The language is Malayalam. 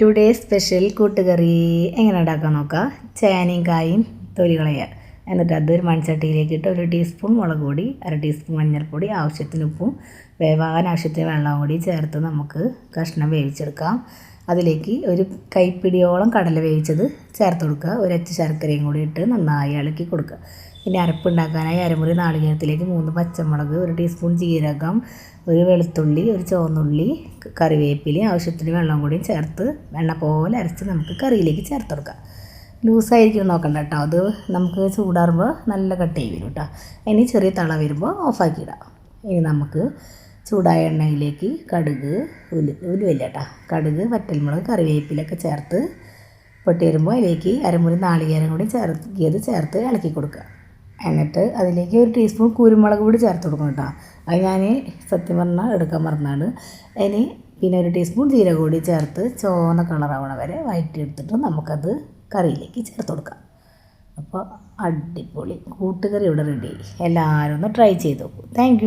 ടുഡേ സ്പെഷ്യൽ കൂട്ടുകറി എങ്ങനെ ഉണ്ടാക്കാൻ നോക്കാം? ചേനയും കായും തൊലി കളയുക എന്നിട്ട് ഒരു മൺചട്ടിയിലേക്ക് ഇട്ട് ഒരു ടീസ്പൂൺ മുളക് പൊടി അര ടീസ്പൂൺ മഞ്ഞൾപ്പൊടി ആവശ്യത്തിന് ഉപ്പും വേവാൻ ആവശ്യത്തിന് വെള്ളം കൂടി ചേർത്ത് നമുക്ക് കഷ്ണം വേവിച്ചെടുക്കാം. അതിലേക്ക് ഒരു കൈപ്പിടിയോളം കടല വേവിച്ചത് ചേർത്ത് കൊടുക്കുക. ഒരച്ച് ശർക്കരയും കൂടി ഇട്ട് നന്നായി ഇളക്കി കൊടുക്കുക. പിന്നെ അരപ്പുണ്ടാക്കാനായി അരമുറി നാളികേരത്തിലേക്ക് മൂന്ന് പച്ചമുളക് ഒരു ടീസ്പൂൺ ജീരകം ഒരു വെളുത്തുള്ളി ഒരു ചുവന്നുള്ളി കറിവേപ്പില ആവശ്യത്തിന് വെള്ളം കൂടിയും ചേർത്ത് വെണ്ണ പോലെ അരച്ച് നമുക്ക് കറിയിലേക്ക് ചേർത്ത് കൊടുക്കാം. ലൂസായിരിക്കും നോക്കണ്ട കേട്ടോ. അത് നമുക്ക് ചൂടാറുമ്പോൾ നല്ല കട്ടിയായി വരും കേട്ടോ. ഇനി ചെറിയ തള വരുമ്പോൾ ഓഫാക്കി ഇടാം. ഇനി നമുക്ക് ചൂടായ എണ്ണയിലേക്ക് കടുക് ഉലു ഉലുവല്ല കേട്ടോ. കടുക് വറ്റൽമുളക് കറിവേപ്പിലൊക്കെ ചേർത്ത് പൊട്ടി വരുമ്പോൾ അതിലേക്ക് അരമുറി നാളികേരം കൂടി ചേർത്തിയത് ചേർത്ത് ഇളക്കി കൊടുക്കുക. എന്നിട്ട് അതിലേക്ക് ഒരു ടീസ്പൂൺ കുരുമുളക് കൂടി ചേർത്ത് കൊടുക്കണം കേട്ടോ. അത് ഞാൻ സത്യം പറഞ്ഞാൽ എടുക്കാൻ മറന്നാണ്. ഇനി പിന്നെ ഒരു ടീസ്പൂൺ ജീരകം കൂടി ചേർത്ത് ചുവന്ന കളറാവണ വരെ വഴറ്റിയെടുത്തിട്ട് നമുക്കത് കറിയിലേക്ക് ചേർത്ത് കൊടുക്കാം. അപ്പോൾ അടിപൊളി കൂട്ടുകറി ഇവിടെ റെഡി എല്ലാവരും ഒന്ന് ട്രൈ ചെയ്ത് നോക്കൂ. താങ്ക്